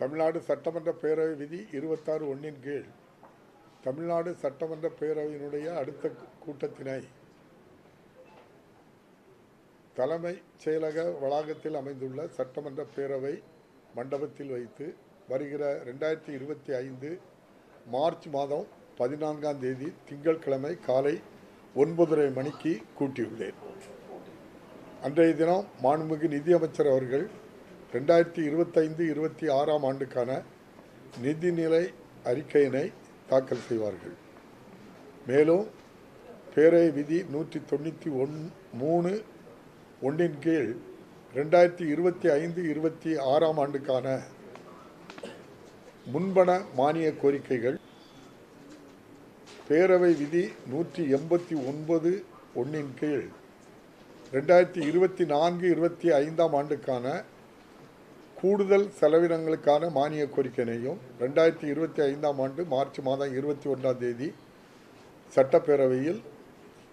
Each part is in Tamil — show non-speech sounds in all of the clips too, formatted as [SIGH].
தமிழ்நாடு சட்டமன்ற பேரவை விதி இருபத்தாறு ஒன்றின் கீழ் தமிழ்நாடு சட்டமன்ற பேரவையினுடைய அடுத்த கூட்டத்தினை தலைமை செயலக வளாகத்தில் அமைந்துள்ள சட்டமன்ற பேரவை மண்டபத்தில் வைத்து வருகிற ரெண்டாயிரத்தி இருபத்தி ஐந்து மார்ச் மாதம் பதினான்காம் தேதி திங்கட்கிழமை காலை ஒன்பதரை மணிக்கு கூட்டியுள்ளேன். அன்றைய தினம் மாண்புமிகு நிதியமைச்சர் அவர்கள் ரெண்டாயிரத்தி இருபத்தைந்து இருபத்தி ஆறாம் ஆண்டுக்கான நிதிநிலை அறிக்கையினை தாக்கல் செய்வார்கள். மேலும் பேரவை விதி நூற்றி தொண்ணூற்றி ஒன் மூணு ஒன்றின் கீழ் ரெண்டாயிரத்தி இருபத்தி ஐந்து இருபத்தி ஆறாம் ஆண்டுக்கான முன்பண மானிய கோரிக்கைகள் பேரவை விதி நூற்றி எண்பத்தி ஒன்பது ஒன்றின் கீழ் ரெண்டாயிரத்தி இருபத்தி நான்கு இருபத்தி ஐந்தாம் ஆண்டுக்கான கூடுதல் செலவினங்களுக்கான மானிய கோரிக்கையினையும் ரெண்டாயிரத்தி இருபத்தி ஐந்தாம் ஆண்டு மார்ச் மாதம் இருபத்தி ஒன்றாம் தேதி சட்டப்பேரவையில்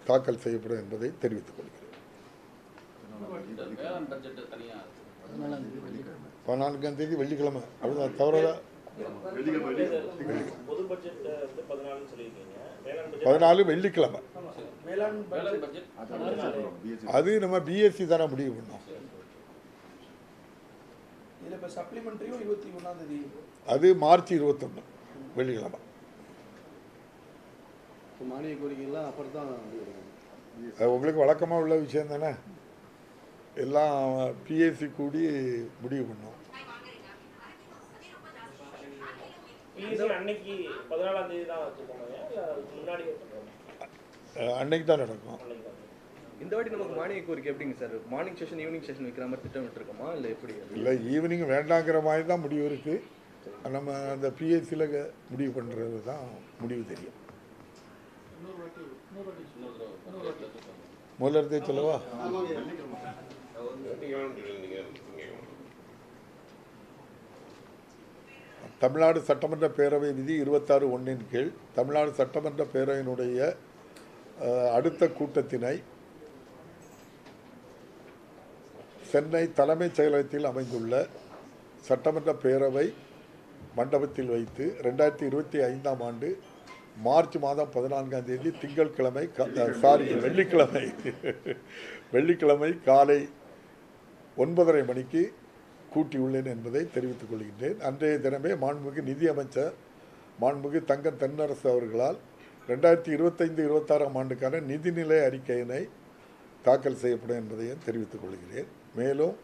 தாக்கல் செய்யப்படும் என்பதை தெரிவித்துக் கொள்கிறேன். பதினான்காம் தேதி வெள்ளிக்கிழமை. அப்படிதான் தவறதா பதினாலு வெள்ளிக்கிழமை. அது நம்ம பிஎஸ்சி தானே முடிவு பண்ணோம். இதில் இப்போ சப்ளிமெண்ட்ரியும் இருபத்தி ஒன்றாம் தேதி. அது மார்ச் இருபத்தொன்று வெள்ளிக்கிழமை. மானிய கோரிக்கைகள்லாம் அப்புறம் தான் அது உங்களுக்கு வழக்கமாக உள்ள விஷயம் தானே? எல்லாம் பிஎஸ்சி கூடி முடிவு பண்ணோம் அன்னைக்கு தான் நடக்கும். இந்த வாட்டி நமக்கு மானிய கோரிக்கை எப்படிங்க sir? Morning session evening session வைக்கிற மாதிரி திட்டமிட்டு இருக்கோமா இல்லை எப்படி? இல்லை ஈவினிங் வேண்டாங்கிற மாதிரி தான் முடிவு இருக்குது நம்ம அந்த பிஎஸ்சியில் முடிவு பண்ணுறது தான் முடிவு தெரியும். முதல்ல இருந்தே சொல்லவா? தமிழ்நாடு சட்டமன்ற பேரவை விதி இருபத்தாறு ஒன்றின் கீழ் தமிழ்நாடு சட்டமன்ற பேரவையினுடைய அடுத்த கூட்டத்தினை சென்னை தலைமைச் செயலகத்தில் அமைந்துள்ள சட்டமன்ற பேரவை மண்டபத்தில் வைத்து ரெண்டாயிரத்தி இருபத்தி ஐந்தாம் ஆண்டு மார்ச் மாதம் பதினான்காம் தேதி திங்கட்கிழமை சாரி வெள்ளிக்கிழமை. [LAUGHS] வெள்ளிக்கிழமை காலை ஒன்பதரை மணிக்கு கூட்டியுள்ளேன் என்பதை தெரிவித்துக் கொள்கின்றேன். அன்றைய தினமே மாண்புமிகு நிதியமைச்சர் மாண்புமிகு தங்க தென்னரசு அவர்களால் ரெண்டாயிரத்தி இருபத்தைந்து இருபத்தாறாம் ஆண்டுக்கான நிதிநிலை அறிக்கையினை தாக்கல் செய்யப்படும் என்பதையும் தெரிவித்துக் கொள்கிறேன். மேலும்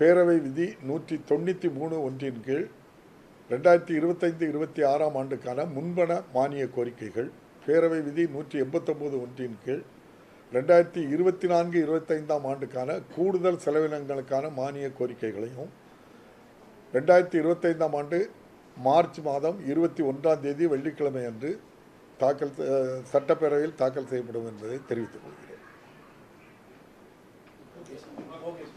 பேரவை விதி நூற்றி தொண்ணூற்றி மூணு ஒன்றின் கீழ் ரெண்டாயிரத்தி இருபத்தைந்து இருபத்தி ஆறாம் ஆண்டுக்கான முன்பண மானிய கோரிக்கைகள் பேரவை விதி நூற்றி எண்பத்தொம்போது ஒன்றின் கீழ் ரெண்டாயிரத்தி இருபத்தி நான்கு இருபத்தைந்தாம் ஆண்டுக்கான கூடுதல் செலவினங்களுக்கான மானிய கோரிக்கைகளையும் ரெண்டாயிரத்தி இருபத்தைந்தாம் ஆண்டு மார்ச் மாதம் இருபத்தி ஒன்றாம் தேதி வெள்ளிக்கிழமை அன்று தாக்கல் சட்டப்பேரவையில் தாக்கல் செய்யப்படும் என்பதை தெரிவித்துக் கொள்கிறேன். focus